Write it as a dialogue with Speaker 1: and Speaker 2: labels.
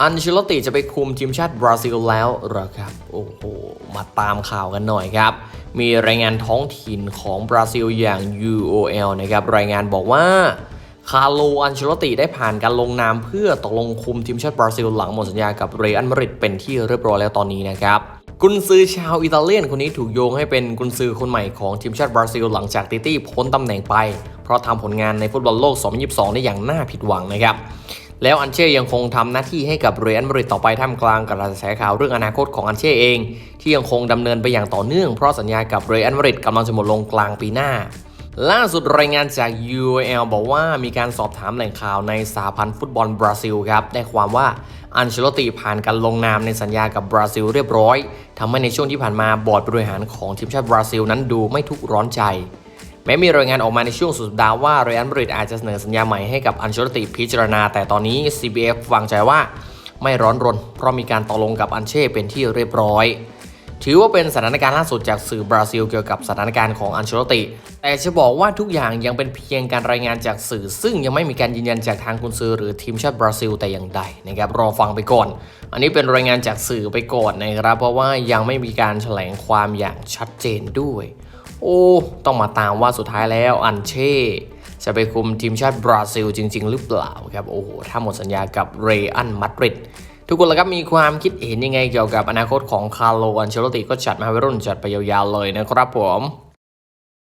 Speaker 1: อันเชลติจะไปคุมทีมชาติบราซิลแล้วหรอครับ โอ้โห มาตามข่าวกันหน่อยครับ มีรายงานท้องถิ่นของบราซิลอย่าง UOL นะครับ รายงานบอกว่าคาร์โลอันเชลติได้ผ่านการลงนามเพื่อตกลงคุมทีมชาติบราซิลหลังหมดสัญญากับเรอัลมาดริดเป็นที่เรียบร้อยแล้วตอนนี้นะครับกุนซือชาวอิตาเลียนคนนี้ถูกโยงให้เป็นกุนซือคนใหม่ของทีมชาติบราซิลหลังจากติตี้พ้นตำแหน่งไป เพราะทำผลงานในฟุตบอลโลก 2022 ได้อย่างน่าผิดหวังนะครับ แล้วอันเช่ยังคงทำหน้าที่ให้กับเรอัลมาดริดต่อไปท่ามกลางกระแสข่าวเรื่องอนาคตของอันเช่เอง ที่ยังคงดำเนินไปอย่างต่อเนื่องเพราะสัญญากับเรอัลมาดริดกำลังจะหมดลงกลางปีหน้า ล่าสุดรายงานจาก UOL บอกว่ามีการสอบถามแหล่งข่าวในสหพันธ์ฟุตบอลบราซิลครับได้ความว่าอันเชลติผ่านการลงนามในสัญญากับบราซิลเรียบร้อยทำให้ในช่วงที่ผ่านมาบอร์ดบริหารของทีมชาติบราซิลนั้นดูไม่ทุกข์ร้อนใจ แม้มีรายงานออกมาในช่วงสุดสัปดาห์ว่าเรอัลมาดริดอาจจะเสนอสัญญาใหม่ให้กับอันเชลติพิจารณา แต่ตอนนี้ CBF วางใจว่าไม่ร้อนรน เพราะมีการตกลงกับอันเช่เป็นที่เรียบร้อย ถือว่าเป็นสถานการณ์ล่าสุดจากสื่อบราซิลเกี่ยวกับสถานการณ์ของอันเชลติ แต่จะบอกว่าทุกอย่างยังเป็นเพียงการรายงานจากสื่อ ซึ่งยังไม่มีการยืนยันจากทางกุนซือหรือทีมชาติบราซิลแต่อย่างใดนะครับรอฟังไปก่อน อันนี้เป็นรายงานจากสื่อไปก่อนนะครับเพราะว่ายังไม่มีการแถลงความอย่างชัดเจนด้วย โอ้ ต้องมาตามว่าสุดท้ายแล้วอันเช่ จะไปคุมทีมชาติบราซิลจริง ๆ หรือเปล่าครับ โอ้โห ถ้าหมดสัญญากับเรอันมาดริดทุกคนละครับมีความคิดเห็นยังไงเกี่ยวกับอนาคตของคาร์โลอันเชลติก็จัดมาให้รุ่นจัดไปยาวๆเลยนะครับผม